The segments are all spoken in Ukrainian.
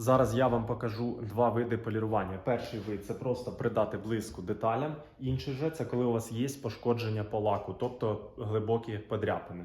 Зараз я вам покажу два види полірування. Перший вид це просто придати блиску деталям. Інший же це коли у вас є пошкодження по лаку, тобто глибокі подряпини.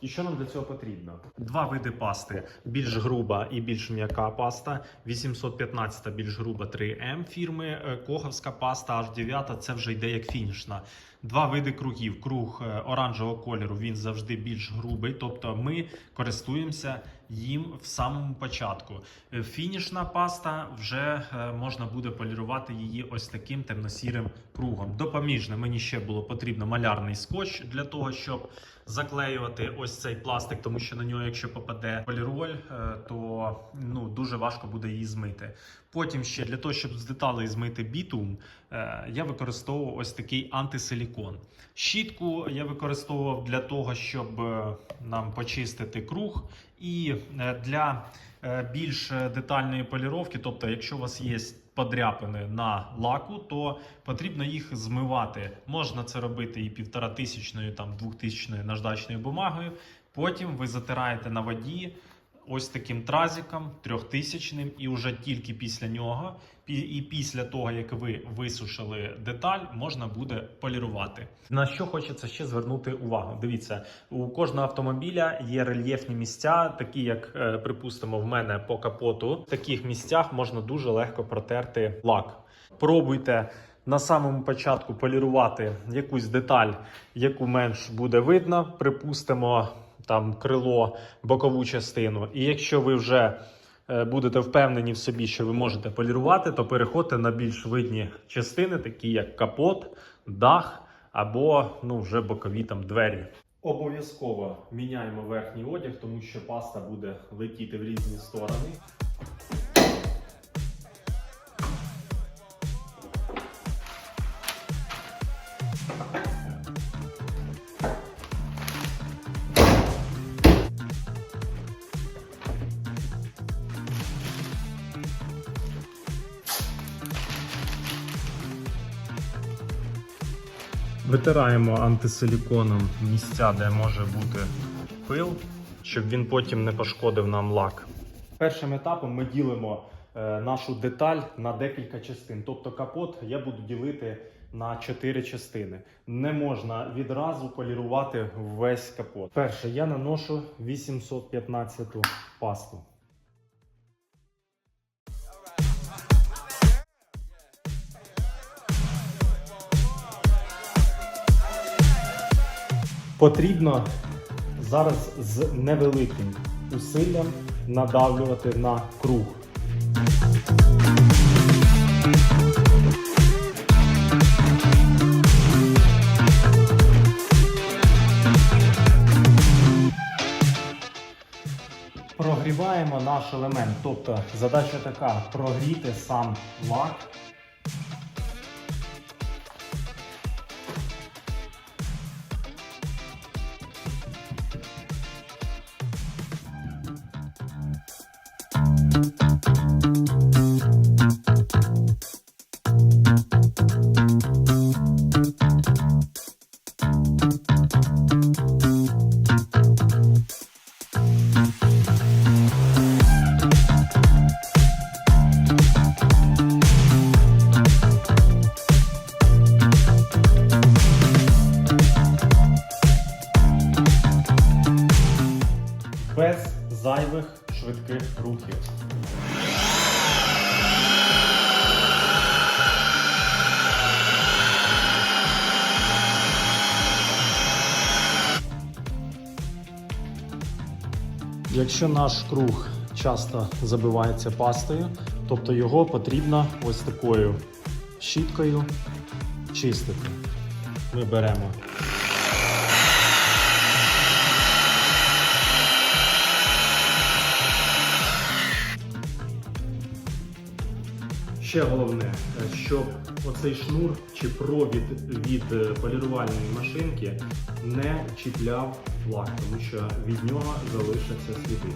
І що нам для цього потрібно? Два види пасти: більш груба і більш м'яка паста. 815 більш груба 3М фірми. е, Коговська паста H9 це вже йде як фінішна. Два види кругів. Круг е, оранжевого кольору він завжди більш грубий, тобто ми користуємося їм в самому початку. Е, Фінішна паста вже е, можна буде полірувати її ось таким темно-сірим кругом. Допоміжне мені ще було потрібно малярний скотч для того, щоб заклеювати ось цей пластик, тому що на нього, якщо попаде поліроль, е, то ну дуже важко буде її змити. Потім ще для того, щоб з деталей змити бітум, я використовував ось такий антисилікон. Щітку я використовував для того, щоб нам почистити круг, і е, для е, більш детальної поліровки, тобто, якщо у вас є подряпини на лаку, то потрібно їх змивати. Можна це робити і півторатисячною, там двохтисячною наждачною бумагою. Потім ви затираєте на воді ось таким тразиком трьохтисячним, і вже тільки після нього, і після того, як ви висушили деталь, можна буде полірувати. На що хочеться ще звернути увагу? Дивіться, у кожного автомобіля є рельєфні місця, такі як, е, припустимо, в мене по капоту. В таких місцях можна дуже легко протерти лак. Пробуйте. На самому початку полірувати якусь деталь, яку менш буде видно, припустимо, там крило, бокову частину. І якщо ви вже е, будете впевнені в собі, що ви можете полірувати, то переходьте на більш видні частини, такі як капот, дах або ну, вже бокові там двері. Обов'язково міняємо верхній одяг, тому що паста буде летіти в різні сторони. Витираємо антисиліконом місця, де може бути пил, щоб він потім не пошкодив нам лак. Першим етапом ми ділимо е, нашу деталь на декілька частин. Тобто капот я буду ділити на 4 частини. Не можна відразу полірувати весь капот. Перше, я наношу 815 пасту. Потрібно зараз з невеликим усиллям надавлювати на круг. Прогріваємо наш елемент. Тобто задача така прогріти сам лак без зайвих швидких рухів. Якщо наш круг часто забивається пастою, тобто його потрібно ось такою щіткою чистити. Ми беремо Ще головне, щоб оцей шнур чи провід від е, полірувальної машинки не чіпляв лак, тому що від нього залишаться сліди.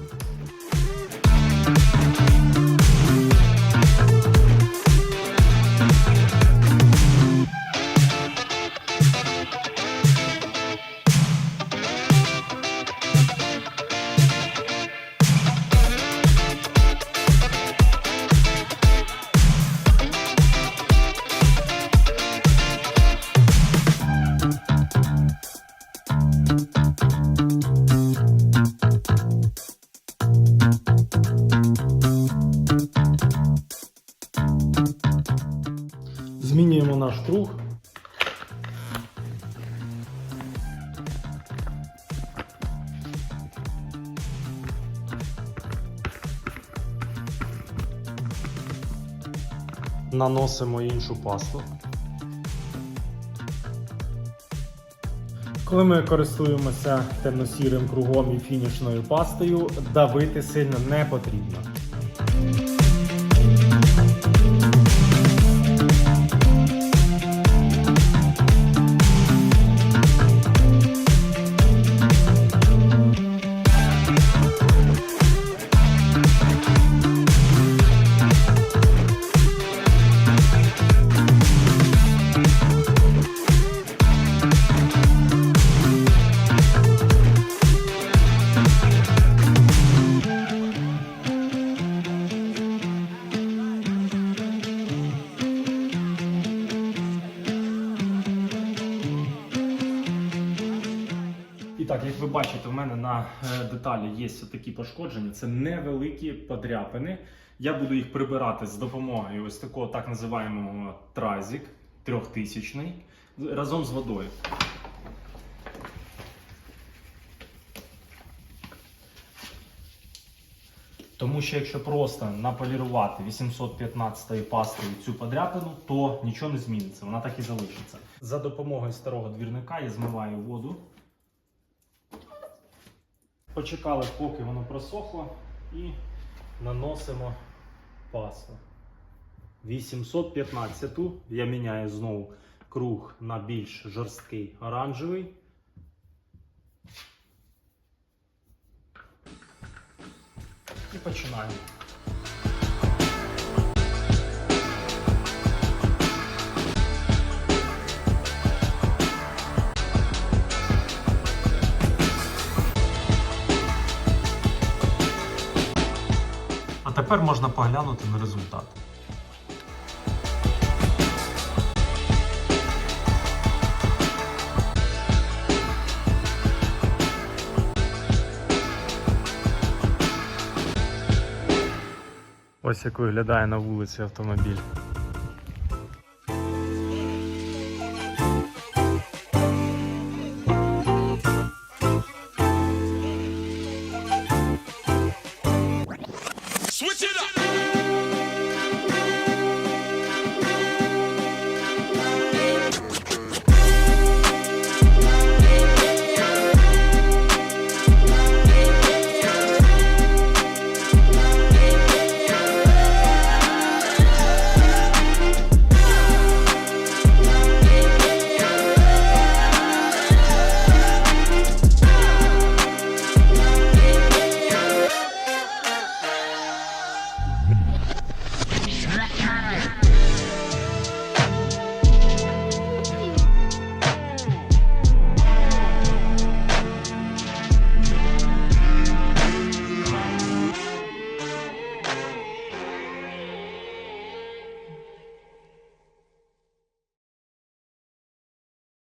Змінюємо наш круг. Наносимо іншу пасту. Коли ми користуємося темно-сірим кругом і фінішною пастою, давити сильно не потрібно. Так, як ви бачите, у мене на е, деталі є такі пошкодження. Це невеликі подряпини. Я буду їх прибирати з допомогою ось такого так називаємого тразік трьохтисячний разом з водою. Тому що якщо просто наполірувати 815 пастою цю подряпину, то нічого не зміниться, вона так і залишиться. За допомогою старого двірника я змиваю воду. Почекали, поки воно просохло, і наносимо пасту. 815 я міняю знову круг на більш жорсткий оранжевий. І починаємо. А тепер можна поглянути на результат. Ось як виглядає на вулиці автомобіль.